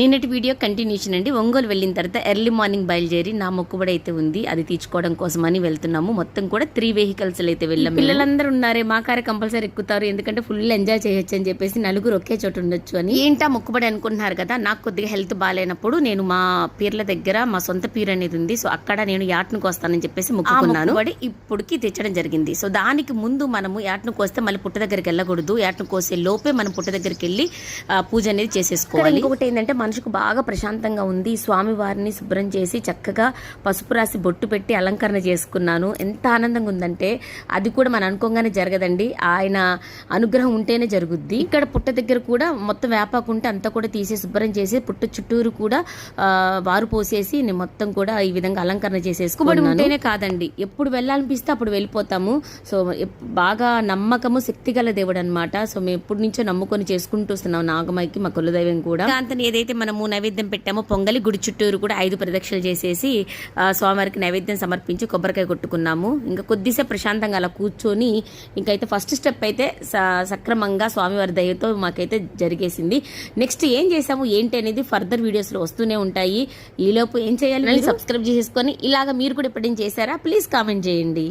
నిన్నటి video continuation అండి. ఒంగోలు వెళ్ళిన తర్వాత ఎర్లీ మార్నింగ్ బయలుదేరి నా మొక్కుబడి అయితే ఉంది. అది తీర్చుకోవడం కోసం అని వెళ్తున్నాము. మొత్తం కూడా త్రీ వెహికల్స్ అయితే వెళ్ళాము. పిల్లలందరూ ఉన్నారే మా కారే కంపల్సరీ ఎక్కుతారు. ఎందుకంటే ఫుల్ ఎంజాయ్ చేయొచ్చు అని చెప్పేసి నలుగురు ఒకే చోట ఉండొచ్చు అని. ఏంటా మొక్కుబడి అనుకుంటున్నారు కదా? నాకు కొద్దిగా హెల్త్ బాగాలేనప్పుడు నేను మా పీర్ల దగ్గర మా సొంత పీర్ అనేది ఉంది. సో అక్కడ నేను యాట్ను కోస్తానని చెప్పేసి మొక్కుకున్నాను. మొక్కుబడి ఇప్పుడుకి తెచ్చడం జరిగింది. సో దానికి ముందు మనము యాట్ను కోస్తే మళ్ళీ పుట్ట దగ్గరికి వెళ్ళకూడదు. యాట్ను కోసే లోపే మనం పుట్ట దగ్గరికి వెళ్ళి ఆ, పూజ అనేది చేసేసుకోవాలి. ఇంకొకటి ఏంటంటే మనసుకు బాగా ప్రశాంతంగా ఉంది. స్వామి వారిని శుభ్రం చేసి చక్కగా పసుపు రాసి బొట్టు పెట్టి అలంకరణ చేసుకున్నాను. ఎంత ఆనందంగా ఉందంటే అది కూడా మనం అనుకోగానే జరగదండి. ఆయన అనుగ్రహం ఉంటేనే జరుగుద్ది. ఇక్కడ పుట్ట దగ్గర కూడా మొత్తం వేపాకుంటే అంతా కూడా తీసి శుభ్రం చేసి పుట్ట చుట్టూరు కూడా ఆ, వారు పోసేసి నేను మొత్తం కూడా ఈ విధంగా అలంకరణ చేసేసుకుని ఉంటేనే కాదండి. ఎప్పుడు వెళ్ళాలనిపిస్తే అప్పుడు వెళ్ళిపోతాము. సో బాగా నమ్మకము శక్తి గల దేవుడు అనమాట సో మేము ఎప్పటి నుంచో నమ్ముకొని చేసుకుంటూ వస్తున్నాం నాగమైకి మా కులదైవం కూడా. కాంతని ఏదైతే మనము నైవేద్యం పెట్టామో పొంగలి గుడి చుట్టూరు కూడా ఐదు ప్రదక్షిణలు చేసేసి స్వామివారికి నైవేద్యం సమర్పించి కొబ్బరికాయ కొట్టుకున్నాము. ఇంకా కొద్దిసేపు ప్రశాంతంగా అలా కూర్చొని ఇంకైతే ఫస్ట్ స్టెప్ అయితే సక్రమంగా స్వామివారి దయతో మాకైతే జరిగేసింది. నెక్స్ట్ ఏం చేసాము ఏంటి అనేది ఫర్దర్ వీడియోస్లో వస్తూనే ఉంటాయి. ఈలోపు ఏం చేయాలి సబ్స్క్రైబ్ చేసేసుకొని ఇలాగా మీరు కూడా ఎప్పుడైనా చేశారా? ప్లీజ్ కామెంట్ చేయండి.